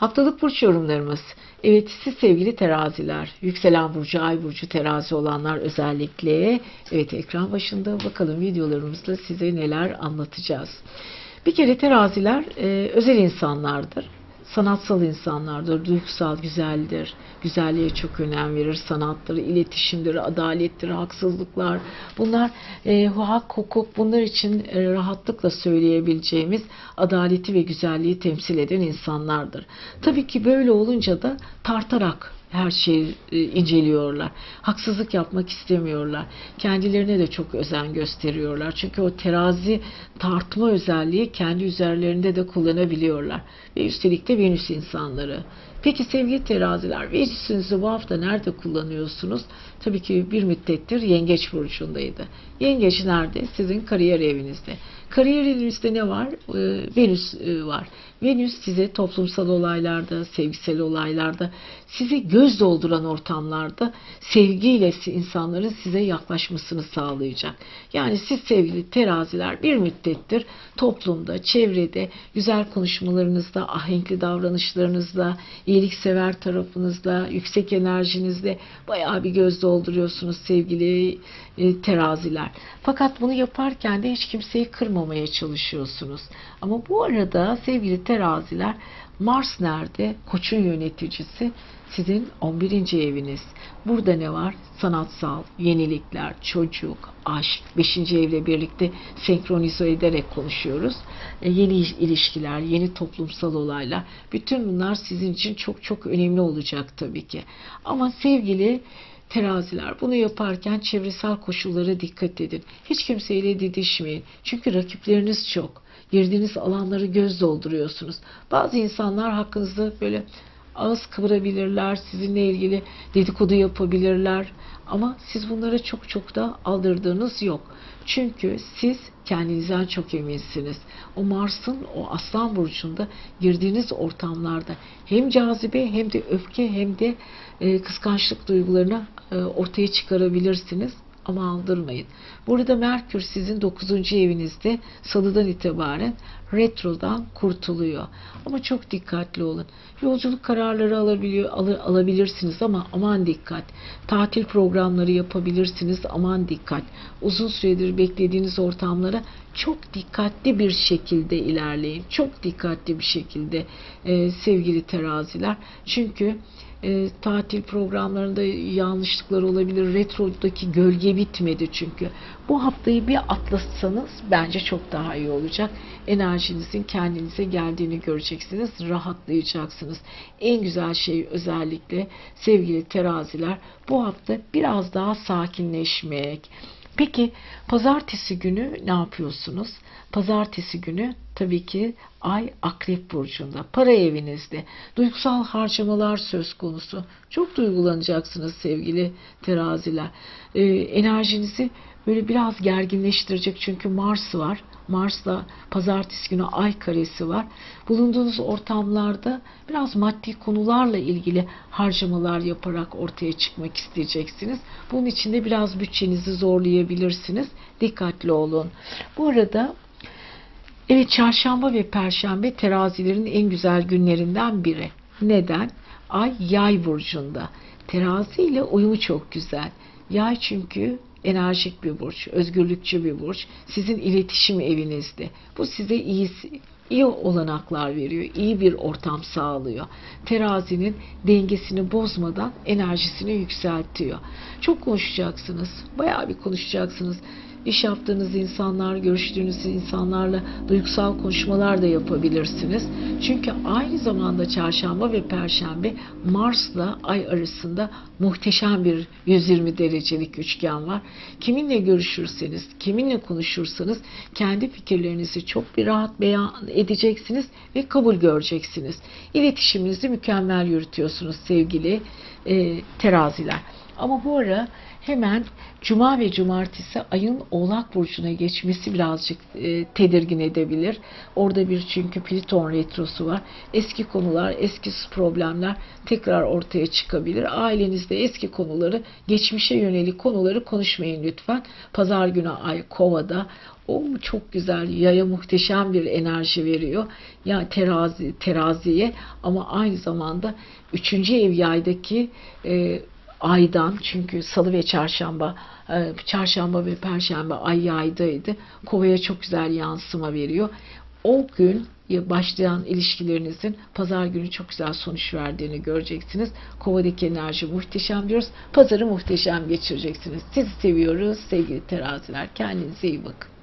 Haftalık burç yorumlarımız. Evet siz sevgili teraziler, yükselen burcu, ay burcu terazi olanlar özellikle evet ekran başında bakalım videolarımızda size neler anlatacağız. Bir kere teraziler e, özel insanlardır. Sanatsal insanlardır, duygusal güzeldir, güzelliğe çok önem verir, sanattır, iletişimdir, adalettir, haksızlıklar. Bunlar e, hak, hukuk bunlar için e, rahatlıkla söyleyebileceğimiz adaleti ve güzelliği temsil eden insanlardır. Tabii ki böyle olunca da tartarak her şeyi e, inceliyorlar. Haksızlık yapmak istemiyorlar. Kendilerine de çok özen gösteriyorlar. Çünkü o terazi tartma özelliği kendi üzerlerinde de kullanabiliyorlar. Ve üstelik de Venüs insanları. Peki sevgili teraziler, Venüs'ünüzü bu hafta nerede kullanıyorsunuz? Tabii ki bir müddettir Yengeç burcundaydı. Yengeç nerede? Sizin kariyer evinizde. Kariyer evinizde ne var? Ee, Venüs e, var. Venüs size toplumsal olaylarda, sevgisel olaylarda, sizi göz dolduran ortamlarda sevgiyle insanların size yaklaşmasını sağlayacak. Yani siz sevgili teraziler bir müddettir toplumda, çevrede, güzel konuşmalarınızda, ahenkli davranışlarınızda, iyiliksever tarafınızda, yüksek enerjinizde bayağı bir göz dolduruyorsunuz sevgili e, teraziler. Fakat bunu yaparken de hiç kimseyi kırmamaya çalışıyorsunuz. Ama bu arada sevgili teraziler Mars nerede? Koçun yöneticisi sizin 11. eviniz. Burada ne var? Sanatsal, yenilikler, çocuk, aşk, 5. evle birlikte senkronize ederek konuşuyoruz. E, yeni ilişkiler, yeni toplumsal olaylar. Bütün bunlar sizin için çok çok önemli olacak tabii ki. Ama sevgili teraziler bunu yaparken çevresel koşullara dikkat edin. Hiç kimseyle didişmeyin. Çünkü rakipleriniz çok. Girdiğiniz alanları göz dolduruyorsunuz. Bazı insanlar hakkınızda böyle ağız kıvırabilirler, sizinle ilgili dedikodu yapabilirler. Ama siz bunlara çok çok da aldırdığınız yok. Çünkü siz kendinizden çok eminsiniz. O Mars'ın o Aslan burcunda girdiğiniz ortamlarda hem cazibe hem de öfke hem de e, kıskançlık duygularını e, ortaya çıkarabilirsiniz ama aldırmayın. Burada Merkür sizin 9. evinizde salıdan itibaren retrodan kurtuluyor. Ama çok dikkatli olun. Yolculuk kararları alabiliyor, al, alabilirsiniz ama aman dikkat. Tatil programları yapabilirsiniz aman dikkat. Uzun süredir beklediğiniz ortamlara çok dikkatli bir şekilde ilerleyin. Çok dikkatli bir şekilde e, sevgili teraziler. Çünkü e, tatil programlarında yanlışlıklar olabilir. Retrodaki gölge bitmedi çünkü. Bu haftayı bir atlatsanız bence çok daha iyi olacak. Enerjinizin kendinize geldiğini göreceksiniz. Rahatlayacaksınız. En güzel şey özellikle sevgili teraziler bu hafta biraz daha sakinleşmek. Peki pazartesi günü ne yapıyorsunuz? Pazartesi günü tabii ki Ay Akrep Burcu'nda, para evinizde, duygusal harcamalar söz konusu. Çok duygulanacaksınız sevgili teraziler. Ee, enerjinizi böyle biraz gerginleştirecek çünkü Mars var. Mars'la pazartesi günü ay karesi var. Bulunduğunuz ortamlarda biraz maddi konularla ilgili harcamalar yaparak ortaya çıkmak isteyeceksiniz. Bunun için de biraz bütçenizi zorlayabilirsiniz. Dikkatli olun. Bu arada Evet çarşamba ve perşembe terazilerin en güzel günlerinden biri. Neden? Ay yay burcunda. Terazi ile uyumu çok güzel. Yay çünkü enerjik bir burç, özgürlükçü bir burç. Sizin iletişim evinizde. Bu size iyi iyi olanaklar veriyor, iyi bir ortam sağlıyor. Terazinin dengesini bozmadan enerjisini yükseltiyor. Çok konuşacaksınız, bayağı bir konuşacaksınız iş yaptığınız insanlar, görüştüğünüz insanlarla duygusal konuşmalar da yapabilirsiniz. Çünkü aynı zamanda çarşamba ve perşembe Mars'la Ay arasında muhteşem bir 120 derecelik üçgen var. Kiminle görüşürseniz, kiminle konuşursanız kendi fikirlerinizi çok bir rahat beyan edeceksiniz ve kabul göreceksiniz. İletişiminizi mükemmel yürütüyorsunuz sevgili e, teraziler. Ama bu ara hemen cuma ve cumartesi ayın oğlak burcuna geçmesi birazcık e, tedirgin edebilir. Orada bir çünkü Plüton retrosu var. Eski konular, eski problemler tekrar ortaya çıkabilir. Ailenizde eski konuları, geçmişe yönelik konuları konuşmayın lütfen. Pazar günü ay kovada o çok güzel yaya muhteşem bir enerji veriyor. Ya terazi teraziye ama aynı zamanda 3. ev yaydaki e, aydan çünkü salı ve çarşamba e, çarşamba ve perşembe ay yaydaydı. Kovaya çok güzel yansıma veriyor. O gün başlayan ilişkilerinizin pazar günü çok güzel sonuç verdiğini göreceksiniz. Kovadaki enerji muhteşem diyoruz. Pazarı muhteşem geçireceksiniz. Sizi seviyoruz sevgili teraziler. Kendinize iyi bakın.